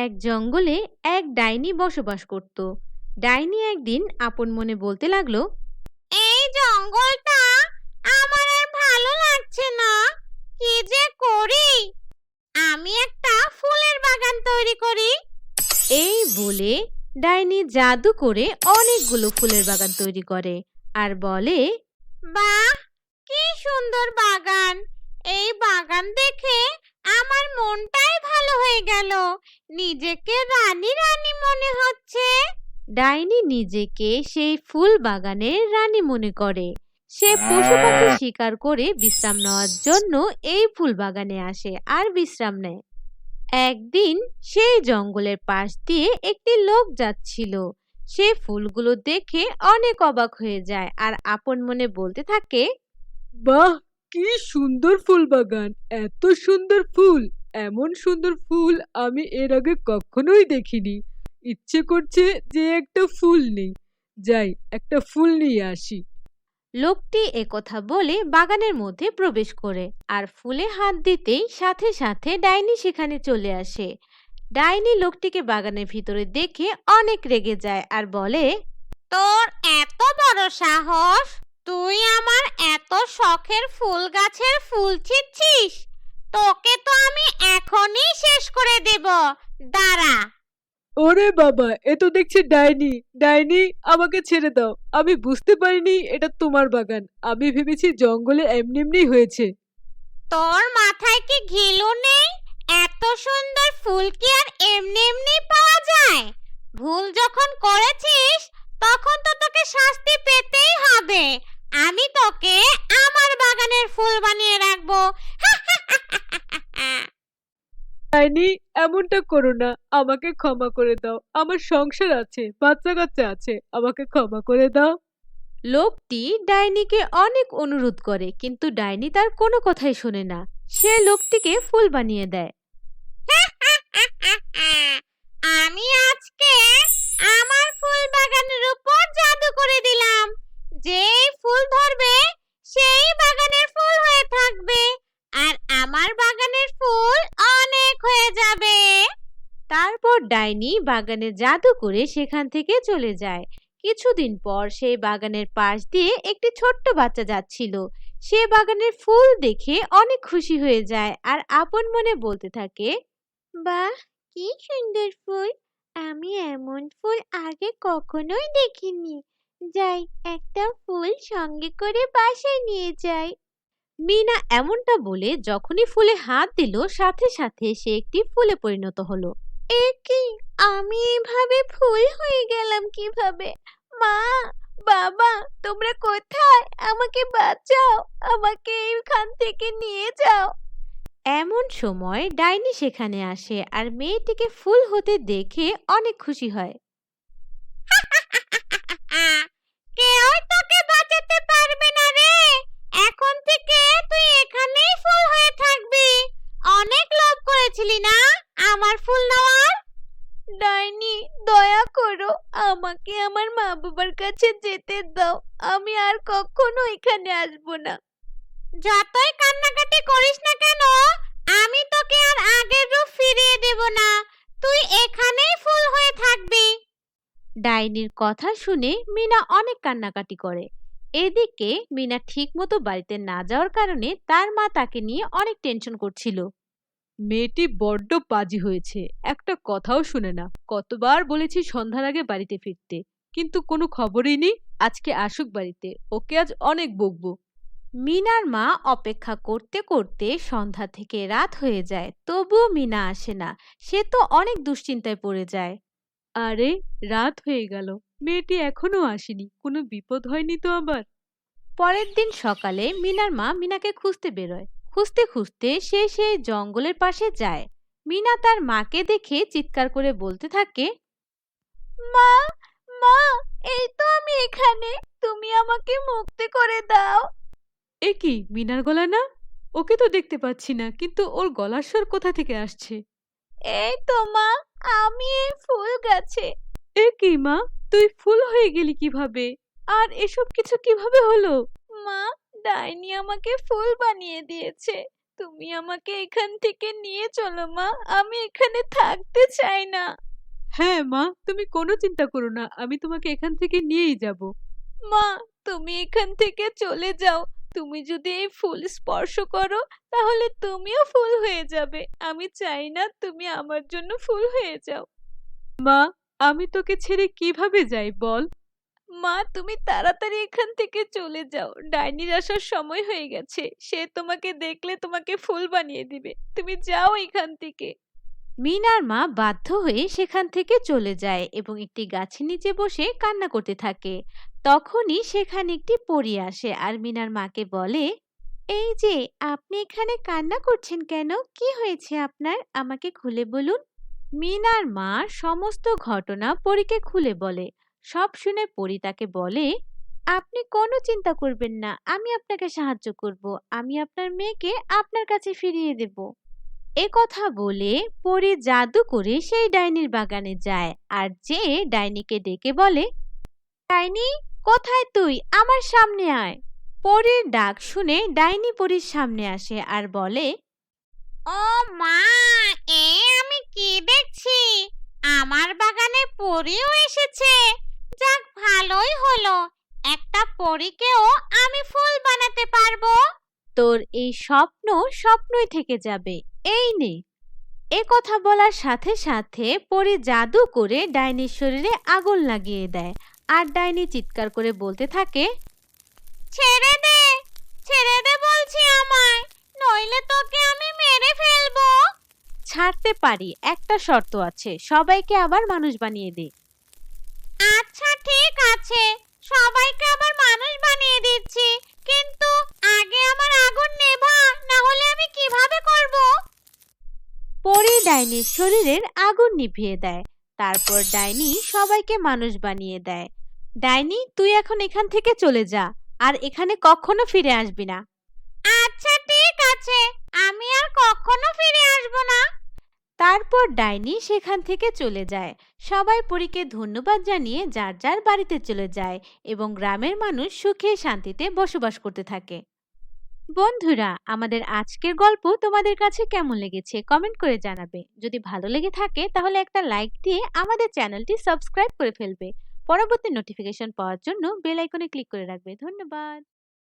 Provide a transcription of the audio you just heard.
এক জঙ্গলে এক ডাইনি বসবাস করত। ডাইনি একদিন আপন মনে বলতে লাগল, এই জঙ্গলটা আমার আর ভালো লাগছে না। কি যে করি? আমি একটা ফুলের বাগান তৈরি করি। এই বলে ডাইনি জাদু করে অনেকগুলো ফুলের বাগান তৈরি করে আর বলে, বাহ, কি সুন্দর বাগান। এই বাগান দেখে আমার মনটাই হয়ে গেল। নিজেকে রানী রানী মনে হচ্ছে। ডাইনি নিজেকে সেই ফুল বাগানের রানী মনে করে। সে পশু পাখি শিকার করে বিশ্রাম নেওয়ার জন্য এই ফুল বাগানে আসে আর বিশ্রাম নেয়। একদিন সেই জঙ্গলের পাশ দিয়ে একটি লোক যাচ্ছিল। সে ফুলগুলো দেখে অনেক অবাক হয়ে যায় আর আপন মনে বলতে থাকে বাহ কি সুন্দর ফুল বাগান এত সুন্দর ফুল। এমন সুন্দর ফুল আমি এর আগে কখনোই দেখিনি। ইচ্ছে করছে যে একটা ফুল নেই। যাই, একটা ফুল নিয়ে আসি। লোকটি একথা বলে বাগানের মধ্যে প্রবেশ করে আর ফুলে হাত দিতেই সাথে সাথে ডাইনি সেখানে চলে আসে। ডাইনি লোকটিকে বাগানের ভিতরে দেখে অনেক রেগে যায় আর বলে, তোর এত বড় সাহস! তুই আমার এত শখের ফুল গাছের ফুল ছিঁচ্ছিস তোকে তো আমি এখনই শেষ করে দেব। দাঁড়া। ওরে বাবা এ তো দেখছি ডাইনি। ডাইনি আমাকে ছেড়ে দাও। আমি বুঝতে পারিনি এটা তোমার বাগান। আমি ভেবেছি জঙ্গলে এমনি এমনি হয়েছে। তোর মাথায় কি ঘিলু নেই? এত সুন্দর ফুল কি আর এমনি এমনি পাওয়া যায়? ভুল যখন করেছিস তখন তো তোকে শাস্তি পেতেই হবে। আমি তোকে আমার বাগানের ফুল বানিয়ে রাখব ডাইনি এমনটা করো না। আমাকে ক্ষমা করে দাও। আমার সংসার আছে বাচ্চা কাচ্চা আছে আমাকে ক্ষমা করে দাও। লোকটি ডাইনিকে অনেক অনুরোধ করে কিন্তু ডাইনি তার কোনো কথাই শোনে না। সে লোকটিকে ফুল বানিয়ে দেয়। আমি আজকে আমার ফুল বাগানের উপর জাদু করে দিলাম। যেই ফুল ধরবে সেই বাগানের ফুল হয়ে থাকবে আর আমার বাগানের ফুল অনেক হয়ে যাবে তারপর ডাইনি বাগানে জাদু করে সেখান থেকে চলে যায়। কিছুদিন পর সেই বাগানের পাশ দিয়ে একটি ছোট্ট বাচ্চা যাচ্ছিল। সে বাগানের ফুল দেখে অনেক খুশি হয়ে যায় আর আপন মনে বলতে থাকে, বাহ, কি সুন্দর ফুল। আমি এমন ফুল আগে কখনোই দেখিনি। যাই, একটা ফুল সঙ্গে করে বাসায় নিয়ে যাই। মিনা এমনটা বলে যখনই ফুলে হাত দিল, সাথে সাথে সে একটি ফুলে পরিণত হলো। কি? আমি এভাবে ফুল হয়ে গেলাম কীভাবে? মা, বাবা, তোমরা কোথায়? আমাকে বাঁচাও, আমাকে এইখান থেকে নিয়ে যাও। এমন সময় ডাইনি সেখানে আসে আর মেয়েটিকে ফুল হতে দেখে অনেক খুশি হয় কেউ তোকে বাঁচাতে পারবে না রে এখন থেকে তুই এখানেই ফুল হয়ে থাকবি অনেক লোভ করেছিলি না আমার ফুল নেওয়ার ডাইনি দয়া করো আমাকে আমার মা বাবার কাছে যেতে দাও আমি আর কখনো এখানে আসব না। যতই কান্নাকাটি করিস না কেন আমি তোকে আর আগের রূপ ফিরিয়ে দেব না। তুই এখানেই ফুল হয়ে থাকবি। ডাইনির কথা শুনে মিনা অনেক কান্নাকাটি করে। এদিকে মিনা ঠিকমতো বাড়িতে না যাওয়ার কারণে তার মা তাকে নিয়ে অনেক টেনশন করছিল। মেয়েটি বড্ড পাজি হয়েছে একটা কথাও শুনে না। কতবার বলেছি সন্ধ্যার আগে বাড়িতে ফিরতে। কিন্তু কোনো খবরই নেই। আজকে আসুক বাড়িতে, ওকে আজ অনেক বকবো। মিনার মা অপেক্ষা করতে করতে সন্ধ্যা থেকে রাত হয়ে যায়, তবুও মিনা আসে না। সে তো অনেক দুশ্চিন্তায় পড়ে যায়। আরে, রাত হয়ে গেল। মেয়েটি এখনও আসেনি, কোনো বিপদ হয়নি তো আবার? পরের দিন সকালে মিনার মা মিনাকে খুঁজতে বেরোয়। খুঁজতে খুঁজতে সে সেই জঙ্গলের পাশে যায়। মিনা তার মাকে দেখে চিৎকার করে বলতে থাকে, মা মা এই তো আমি এখানে। তুমি আমাকে মুক্তি করে দাও। এ কি মিনার গলা না? ওকে তো দেখতে পাচ্ছি না কিন্তু ওর গলার স্বর কোথা থেকে আসছে? এই তো মা আমি এই ফুল গাছে। এ কি মা তুই ফুল হয়ে গেলি কীভাবে? আর এসব কিছু কীভাবে হলো? মা ডাইনি আমাকে ফুল বানিয়ে দিয়েছে। তুমি আমাকে এখান থেকে নিয়ে চলো মা আমি এখানে থাকতে চাই না। হ্যাঁ মা তুমি কোনো চিন্তা করো না আমি তোমাকে এখান থেকে নিয়েই যাব। মা তুমি এখান থেকে চলে যাও তুমি যদি এই ফুল স্পর্শ করো তাহলে তুমিও ফুল হয়ে যাবে আমি চাই না তুমি আমার জন্য ফুল হয়ে যাও। মা আমি তোকে ছেড়ে কীভাবে যাই বল? মা তুমি তাড়াতাড়ি এখান থেকে চলে যাও ডাইনির আসার সময় হয়ে গেছে সে তোমাকে দেখলে তোমাকে ফুল বানিয়ে দিবে তুমি যাও এখান থেকে। মিনার মা বাধ্য হয়ে সেখান থেকে চলে যায় এবং একটি গাছের নিচে বসে কান্না করতে থাকে। তখনই সেখানে একটি পরী আসে আর মিনার মাকে বলে, এই যে, আপনি এখানে কান্না করছেন কেন? কি হয়েছে আপনার? আমাকে খুলে বলুন। মিনার মা সমস্ত ঘটনা পরীকে খুলে বলে। সব শুনে পরী তাকে বলে, আপনি কোনো চিন্তা করবেন না, আমি আপনাকে সাহায্য করব। আমি আপনার মেয়েকে আপনার কাছে ফিরিয়ে দেব। এ কথা বলে পরী জাদু করে সেই ডাইনির বাগানে যায় আর যে ডাইনিকে ডেকে বলে, ডাইনি, কোথায় তুই? আমার সামনে আয়। পরীর ডাক শুনে ডাইনি পরীর সামনে আসে আর বলে, ও মা, এ আমি কি দেখছি? আমার বাগানে পরীও এসেছে। যাক, ভালোই হলো। একটা পরীকেও আমি ফুল বানাতে পারব। তোর এই স্বপ্ন স্বপ্নই থেকে যাবে। এই নে। এ কথা বলার সাথে সাথে পরে জাদু করে ডাইনির শরীরে আগুন লাগিয়ে দেয় আর ডাইনি চিৎকার করে বলতে থাকে, ছেড়ে দে! ছেড়ে দে বলছি আমায়! নইলে তোকে আমি মেরে ফেলব! ছাড়তে পারি, একটা শর্ত আছে, সবাইকে আবার মানুষ বানিয়ে দে। আচ্ছা ঠিক আছে। সবাইকে আবার মানুষ বানিয়ে দিচ্ছি। কিন্তু আগে আমার আগুন নেভা না হলে আমি কীভাবে করব? পরে ডাইনির শরীরের আগুন নিভিয়ে দেয়। তারপর ডাইনি সবাইকে মানুষ বানিয়ে দেয়। ডাইনি তুই এখন এখান থেকে চলে যা আর এখানে কখনো ফিরে আসবি না। আচ্ছা ঠিক আছে। আমি আর কখনো ফিরে আসব না। তারপর ডাইনি সেখান থেকে চলে যায়। সবাই পরীকে ধন্যবাদ জানিয়ে যার যার বাড়িতে চলে যায় এবং গ্রামের মানুষ সুখে শান্তিতে বসবাস করতে থাকে। বন্ধুরা, আমাদের আজকের গল্প তোমাদের কাছে কেমন লেগেছে কমেন্ট করে জানাবে। যদি ভালো লেগে থাকে তাহলে একটা লাইক দিয়ে আমাদের চ্যানেলটি সাবস্ক্রাইব করে ফেলবে। পরবর্তী নোটিফিকেশন পাওয়ার জন্য বেল আইকনে ক্লিক করে রাখবে। ধন্যবাদ।